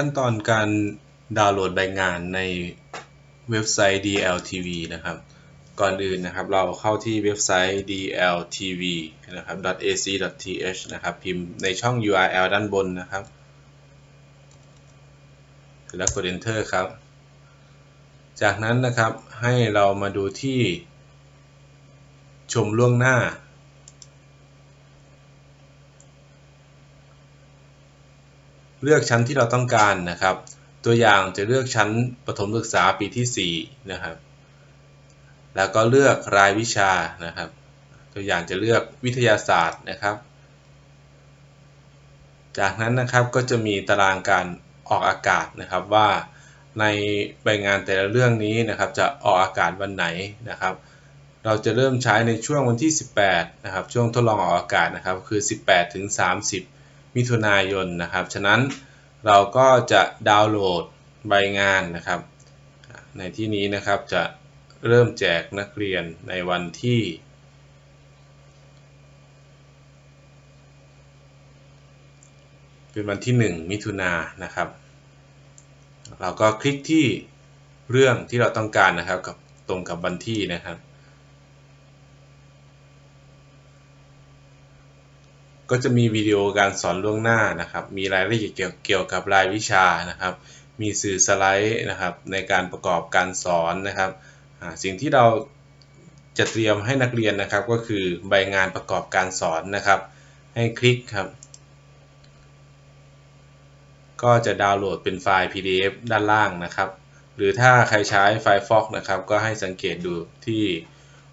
ขั้นตอนการดาวน์โหลดใบงานในเว็บไซต์ DLTV นะครับ ก่อนอื่นนะครับเราเข้าที่เว็บไซต์ DLTV นะครับ .ac.th นะครับ พิมพ์ในช่อง URL ด้านบนนะครับ แล้วกด enter ครับ จากนั้นนะครับให้เรามาดูที่ชมล่วงหน้า เลือกชั้นที่เราต้องการนะครับ ตัวอย่างจะเลือกชั้นประถมศึกษาปีที่4นะครับ แล้วก็เลือกรายวิชานะครับ ตัวอย่างจะเลือกวิทยาศาสตร์นะครับ จากนั้นนะครับก็จะมีตารางการออกอากาศนะครับว่าในใบงานแต่ละเรื่องนี้นะครับจะออกอากาศวันไหนนะครับ เราจะเริ่มใช้ในช่วงวันที่ 18 นะครับ ช่วงทดลองออกอากาศนะครับ คือ 18ถึง30 มิถุนายนนะครับ ฉะนั้นเราก็จะดาวน์โหลดใบงานนะครับ ในที่นี้นะครับจะเริ่มแจกนักเรียนในวันที่ เป็นวันที่ 1 มิถุนายนนะครับ เราก็คลิกที่เรื่องที่เราต้องการนะครับกับตรงกับวันที่นะครับ ก็จะมีวิดีโอการสอนล่วงหน้านะครับ มีรายละเอียดเกี่ยวกับรายวิชานะครับ มีสื่อสไลด์นะครับในการประกอบการสอนนะครับ สิ่งที่เราจะเตรียมให้นักเรียนนะครับ ก็คือใบงานประกอบการสอนนะครับ ให้คลิกครับ ก็จะดาวน์โหลดเป็นไฟล์ PDF ด้านล่างนะครับ หรือถ้าใครใช้ Firefox นะครับ ก็ให้สังเกตดูที่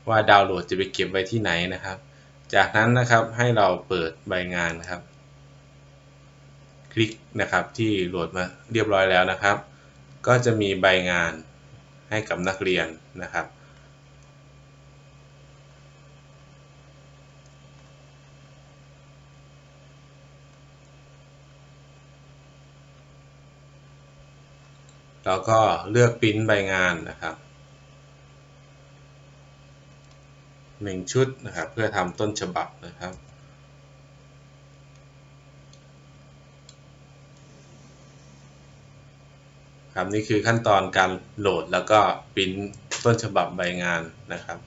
ว่าดาวน์โหลดจะไปเก็บไว้ที่ไหนนะครับ จากนั้นนะครับให้เราเปิดใบงานนะครับ คลิกนะครับที่โหลดมาเรียบร้อยแล้วนะครับ ก็จะมีใบงานให้กับนักเรียนนะครับเราก็เลือกปริ้นใบงานนะครับ หนึ่งชุดนะครับเพื่อทำต้นฉบับนะครับ ครับนี่คือขั้นตอนการโหลดแล้วก็ปริ้นต้นฉบับใบงานนะครับ